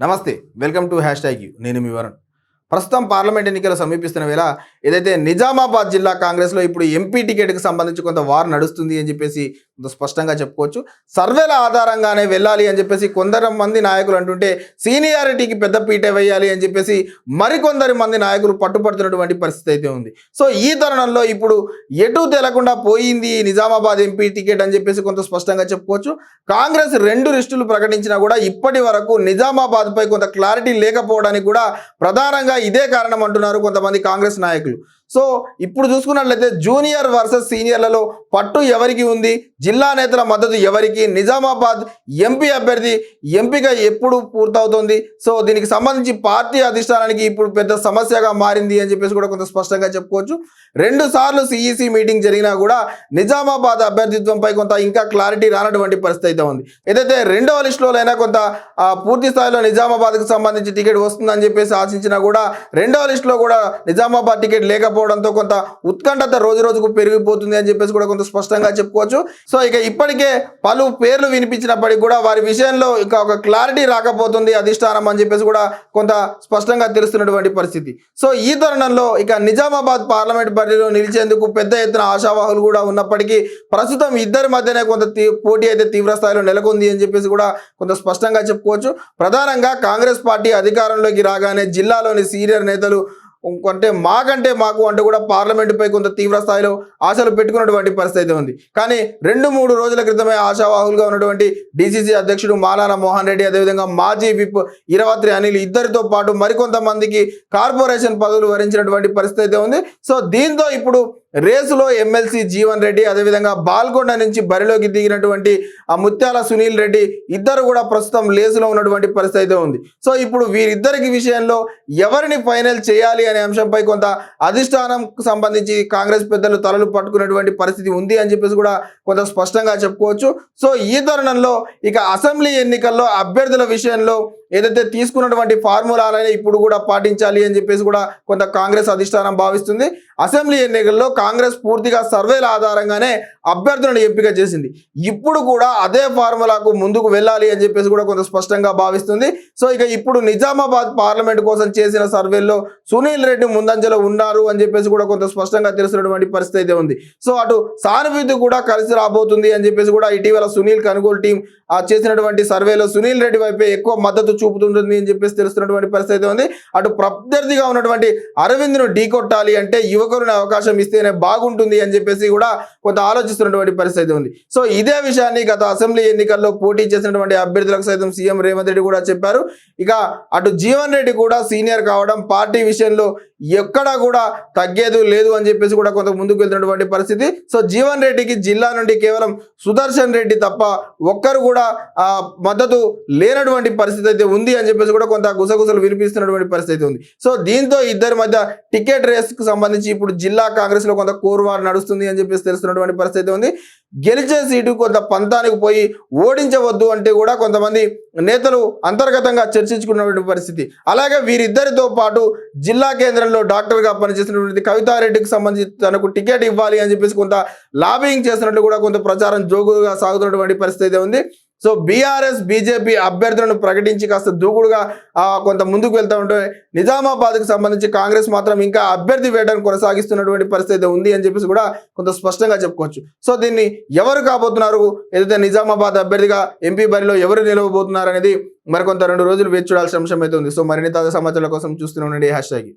నమస్తే welcome to hashtag you. నేను మీ వరుణ్. ప్రస్తుతం పార్లమెంట్ ఎన్నికలు సమీపిస్తున్న వేళ ఏదైతే నిజామాబాద్ జిల్లా కాంగ్రెస్లో ఇప్పుడు ఎంపీ టికెట్కి సంబంధించి కొంత వార్ నడుస్తుంది అని చెప్పేసి స్పష్టంగా చెప్పుకోవచ్చు. సర్వేల ఆధారంగానే వెళ్ళాలి అని చెప్పేసి కొందరు మంది నాయకులు అంటుంటే సీనియారిటీకి పెద్ద పీట వేయాలి అని చెప్పేసి మరికొందరి మంది నాయకులు పట్టుపడుతున్నటువంటి పరిస్థితి అయితే ఉంది. సో ఈ తరుణంలో ఇప్పుడు ఎటు తెలకుండా పోయింది నిజామాబాద్ ఎంపీ టికెట్ అని చెప్పేసి కొంత స్పష్టంగా చెప్పుకోవచ్చు. కాంగ్రెస్ రెండు లిస్టులు ప్రకటించినా కూడా ఇప్పటి వరకు నిజామాబాద్పై కొంత క్లారిటీ లేకపోవడానికి కూడా ప్రధానంగా ఇదే కారణం అంటున్నారు కొంతమంది కాంగ్రెస్ నాయకులు. సో ఇప్పుడు చూసుకున్నట్లయితే జూనియర్ వర్సెస్ సీనియర్లలో పట్టు ఎవరికి ఉంది? జిల్లా నేతల మద్దతు ఎవరికి? నిజామాబాద్ ఎంపీ అభ్యర్థి ఎంపిక ఎప్పుడు పూర్తవుతుంది? సో దీనికి సంబంధించి పార్టీ అధిష్టానానికి ఇప్పుడు పెద్ద సమస్యగా మారింది అని చెప్పేసి కూడా కొంత స్పష్టంగా చెప్పుకోవచ్చు. రెండు సార్లు సిఈసి మీటింగ్ జరిగినా కూడా నిజామాబాద్ అభ్యర్థిత్వంపై కొంత ఇంకా క్లారిటీ రానటువంటి పరిస్థితి అయితే ఉంది. ఏదైతే రెండవ లిస్టులో అయినా కొంత పూర్తి స్థాయిలో నిజామాబాద్కు సంబంధించి టికెట్ వస్తుందని చెప్పేసి ఆశించినా కూడా రెండవ లిస్టులో కూడా నిజామాబాద్ టికెట్ లేకపోతే లేకపోవడంతో కొంత ఉత్కంఠత రోజు రోజుకు పెరిగిపోతుంది అని చెప్పేసి కూడా కొంత స్పష్టంగా చెప్పుకోవచ్చు. సో ఇక ఇప్పటికే పలు పేర్లు వినిపించినప్పటికీ కూడా వారి విషయంలో ఇక ఒక క్లారిటీ రాకపోతుంది అధిష్టానం అని చెప్పేసి కూడా కొంత స్పష్టంగా తెలుస్తున్నటువంటి పరిస్థితి. సో ఈ తరుణంలో ఇక నిజామాబాద్ పార్లమెంట్ పరిధిలో నిలిచేందుకు పెద్ద ఎత్తున ఆశావాహులు కూడా ఉన్నప్పటికీ ప్రస్తుతం ఇద్దరి మధ్యనే కొంత తీ- పోటీ అయితే తీవ్ర స్థాయిలో నెలకొంది అని చెప్పేసి కూడా కొంత స్పష్టంగా చెప్పుకోవచ్చు. ప్రధానంగా కాంగ్రెస్ పార్టీ అధికారంలోకి రాగానే జిల్లాలోని సీనియర్ నేతలు అంటే మాకంటే మాకు అంటే కూడా పార్లమెంటుపై కొంత తీవ్ర స్థాయిలో ఆశలు పెట్టుకున్నటువంటి పరిస్థితి అయితే ఉంది. కానీ రెండు మూడు రోజుల క్రితమే ఆశావాహులుగా ఉన్నటువంటి డీసీసీ అధ్యక్షుడు మాలాన మోహన్ రెడ్డి అదేవిధంగా మాజీ విప్ ఇరవత్రి అనిల్ ఇద్దరితో పాటు మరికొంతమందికి కార్పొరేషన్ పదవులు వరించినటువంటి పరిస్థితి అయితే ఉంది. సో దీంతో ఇప్పుడు రేసులో ఎమ్మెల్సీ జీవన్ రెడ్డి అదేవిధంగా బాల్కొండ నుంచి బరిలోకి దిగినటువంటి ఆ ముత్యాల సునీల్ రెడ్డి ఇద్దరు కూడా ప్రస్తుతం లేసులో ఉన్నటువంటి పరిస్థితి అయితే ఉంది. సో ఇప్పుడు వీరిద్దరికి విషయంలో ఎవరిని ఫైనల్ చేయాలి అనే అంశంపై కొంత అధిష్టానం సంబంధించి కాంగ్రెస్ పెద్దలు తలలు పట్టుకున్నటువంటి పరిస్థితి ఉంది అని చెప్పేసి కూడా కొంత స్పష్టంగా చెప్పుకోవచ్చు. సో ఈ తరుణంలో ఇక అసెంబ్లీ ఎన్నికల్లో అభ్యర్థుల విషయంలో ఏదైతే తీసుకున్నటువంటి ఫార్ములాలని ఇప్పుడు కూడా పాటించాలి అని చెప్పేసి కూడా కొంత కాంగ్రెస్ అధిష్టానం భావిస్తుంది. అసెంబ్లీ ఎన్నికల్లో కాంగ్రెస్ పూర్తిగా సర్వేల ఆధారంగానే అభ్యర్థులను ఎంపిక చేసింది. ఇప్పుడు కూడా అదే ఫార్ములాకు ముందుకు వెళ్ళాలి అని చెప్పేసి కూడా కొంత స్పష్టంగా భావిస్తుంది. సో ఇక ఇప్పుడు నిజామాబాద్ పార్లమెంట్ కోసం చేసిన సర్వేలో సునీల్ రెడ్డి ముందంజలో ఉన్నారు అని చెప్పేసి కూడా కొంత స్పష్టంగా తెలిసినటువంటి పరిస్థితి అయితే ఉంది. సో అటు సానుభూతి కూడా కలిసి రాబోతుంది అని చెప్పేసి కూడా ఇటీవల సునీల్ కనుగోలు టీం ఆ చేసినటువంటి సర్వేలో సునీల్ రెడ్డి వైపే ఎక్కువ మద్దతు చూపుతుంటుంది అని చెప్పేసి తెలుస్తున్నటువంటి పరిస్థితి అయితే ఉంది. అటు ప్రత్యర్థిగా ఉన్నటువంటి అరవింద్ను ఢీకొట్టాలి అంటే యువకులను అవకాశం ఇస్తేనే బాగుంటుంది అని చెప్పేసి కూడా కొంత ఆలోచిస్తున్నటువంటి పరిస్థితి ఉంది. సో ఇదే విషయాన్ని గత అసెంబ్లీ ఎన్నికల్లో పోటీ చేసినటువంటి అభ్యర్థులకు సైతం సీఎం రేవంత్ రెడ్డి కూడా చెప్పారు. ఇక అటు జీవన్ రెడ్డి కూడా సీనియర్ కావడం పార్టీ విషయంలో ఎక్కడా కూడా తగ్గేది లేదు అని చెప్పేసి కూడా కొంత ముందుకు వెళ్తున్నటువంటి పరిస్థితి. సో జీవన్ రెడ్డికి జిల్లా నుండి కేవలం సుదర్శన్ రెడ్డి తప్ప ఒక్కరు కూడా ఆ, మద్దతు లేనటువంటి పరిస్థితి అయితే ఉంది అని చెప్పేసి కూడా కొంత గుసగుసలు వినిపిస్తున్నటువంటి పరిస్థితి ఉంది. సో దీంతో ఇద్దరి మధ్య టికెట్ రేస్కు సంబంధించి ఇప్పుడు జిల్లా కాంగ్రెస్లో కొంత కోరువారు నడుస్తుంది అని చెప్పేసి తెలుస్తున్నటువంటి పరిస్థితి ఉంది. గెలిచే సీటు కొంత పంతానికి పోయి ఓడించవద్దు అంటే కూడా కొంతమంది నేతలు అంతర్గతంగా చర్చించుకున్నటువంటి పరిస్థితి. అలాగే వీరిద్దరితో పాటు జిల్లా కేంద్రంలో డాక్టర్గా పనిచేసినటువంటి కవితారెడ్డికి సంబంధించి తనకు టికెట్ ఇవ్వాలి అని చెప్పేసి కొంత లాబింగ్ చేస్తున్నట్లు కూడా కొంత ప్రచారం జోగుగా సాగుతున్నటువంటి పరిస్థితి ఉంది. సో బీఆర్ఎస్ బీజేపీ అభ్యర్థులను ప్రకటించి కాస్త దూకుడుగా కొంత ముందుకు వెళ్తూ ఉంటే నిజామాబాద్కు సంబంధించి కాంగ్రెస్ మాత్రం ఇంకా అభ్యర్థి వేటను కొనసాగిస్తున్నటువంటి పరిస్థితి అయితే ఉంది అని చెప్పేసి కూడా కొంత స్పష్టంగా చెప్పుకోవచ్చు. సో దీన్ని ఎవరు కాబోతున్నారు? ఏదైతే నిజామాబాద్ అభ్యర్థిగా ఎంపీ బరిలో ఎవరు నిలవబోతున్నారు అనేది మరికొంత రెండు రోజులు వేచి చూడాల్సిన అంశం అయితే ఉంది. సో మరిన్ని తాజా సమాచారాల కోసం చూస్తూనే ఉండండి హ్యాష్ ట్యాగ్.